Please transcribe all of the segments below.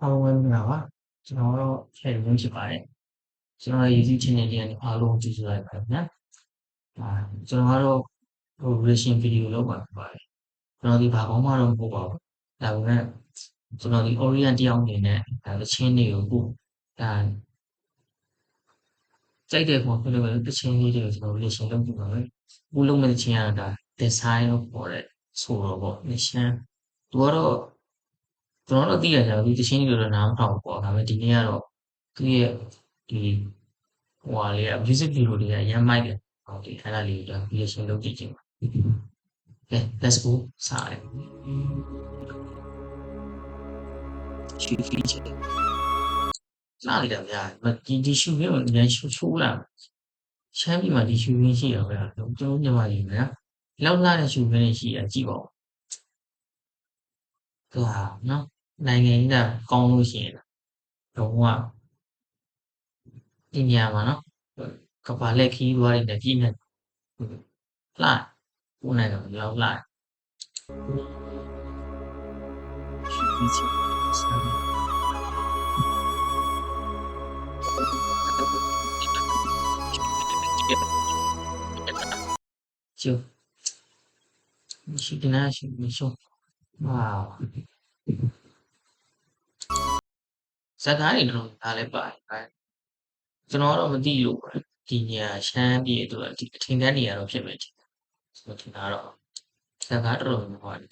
အားလုံးပဲမင်္ဂလာပါကျွန်တော်တော့ဖဲရုံးဖြစ်ပါတယ်ကျွန်တော်ရဲ့ YouTube channel လေးကနေအားလုံးကြည့်ကြလိုက်ပါခင်ဗျာအာကျွန်တော်ကတော့ဟို reaction video လုပ်ပါဖြစ်ပါတယ်ကျွန်တော်ဒီဘာကောင်းမှတော့မဟုတ်ပါဘူးဒါပေမဲ့ကျွန်တော်ဒီ Orient တယောက်အနေနဲ့ဒါတချင်းတွေကိုခုဒါကြိုက်တဲ့ပုံဖြစ်လို့တချင်းလေးတွေကိုကျွန်တော် reaction လုပ်ပြပါမယ်ခုလုံးမဲ့တချင်းကတော့ဒါ design လို့ခေါ်တဲ့ဆိုတော့ပေါ့ mission သူကတော့ ကျွန်တော်တို့သိရကြဘူးတချင်းတွေတော့နားမထောင်ဘူးပေါ့ဒါပေမဲ့ဒီနေ့ကတော့သူ့ရဲ့ဒီဟိုဟာလေးက music video တွေကအရင်မိုက်တယ်ဟောဒီအဲ့ဒါလေးကို reaction လုပ်ကြည့်ခြင်းပါကဲ let's go စရတယ်ချီဖီချီစားလိုက်တာဗျာဒီဒီရှူရင်းကိုညရှူချိုးလာချမ်းပြီမှာဒီရှူရင်းရှိရဗျာကျွန်တော်ညမကြီးဗျာလောက်လာတဲ့ရှူရင်းရှိရကြည့်ပါဦးကလာနော် နိုင်ငံကြီးကကောင်းလို့ရှိရင်တော့ကဒီနေရာမှာနော်ကဘာလက်ခီးသွားတဲ့ပြည်နဲ့လာကိုနိုင်တော့ရောက် လာရှိပြီချင်ကျိုးရှိကနာရှိမရှိဝါးဇာတ်ကားတွေတော့ဒါလည်းပါတယ်ကျွန်တော်တော့မသိလို့ပဲဒီနေရာရှမ်းပြည်အတွက်ဒီအထင်တန်းနေရာတော့ဖြစ်မယ်ဒီဆိုတော့ဒီနာတော့ဇာတ်ကားတော်တော်များပါတယ်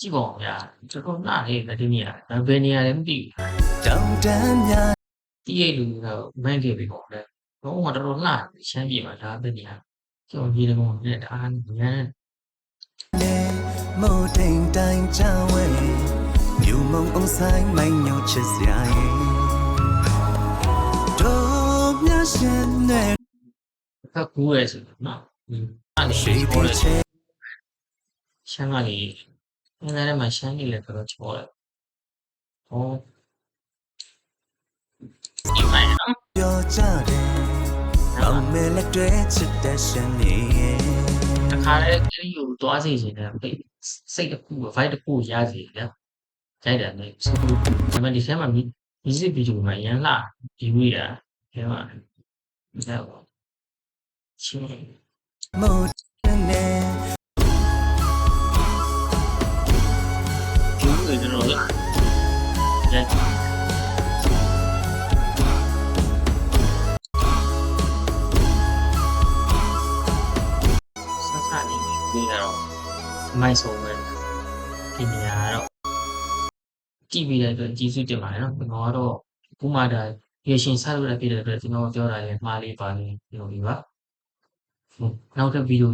ကြည့်ပါဦးဗျာတော်တော်နားလေးကဒီနေရာဒါဘယ်နေရာလဲမသိဘူးတောင်တန်းများတီးရလူကတော့မန့်ခဲ့ပြီပေါ့လေတော့မှတော်တော်လှတယ်ရှမ်းပြည်မှာဒါဘယ်နေရာကျော်ကြီးတယ်ကောင်နဲ့ဒါညံနဲ့မိုးတိမ်တိုင်းချဝဲမြူမုံအောင်ဆိုင်မိုင်းညောချစ်စရာရဲ့တို့မြရှင်နဲ့ဖက်ကူးရဲဆိုတော့နော်အဲ့ရှိဒီပြီပေါ်တယ်ချေရှမ်းကလေ အင်းထဲမှာရှမ်းကြီးလည်းတော်တော်ချောတယ်ဟောဒီမိုင်းနော်ပြောကြတယ်ကောင်းမဲလက်တွေချစ်တဲ့ရှင်နေရဲ့တခါလေကလေးကိုတွားစီခြင်းနဲ့ပိတ်စိတ်တစ်ခု vibe တစ်ခုရစီဗျာကြိုက်တယ်လေဆိုတော့ဒီမှာဒီထဲမှာ music video မှာရန်လာဒီဝေးရအဲမှာဒါပေါ့ချင်းမိုးနဲ့ ကျူးတွေတော့လာရက်ဆက်ဆက်နေပြီတော့မိုက်ဆုံးပဲဒီနေရာကတော့ကြည့်ပြီးတဲ့အတွက်ကြီးစုတင်ပါတယ်နော်ကျွန်တော်ကတော့ခုမှဒါရေရှင်ဆက်လုပ်ရဖြစ်တဲ့အတွက်ကျွန်တော်ပြောတာလည်းမှားလေးပါနေပြောပြီးပါဟုတ်နောက်တဲ့ဗီဒီယို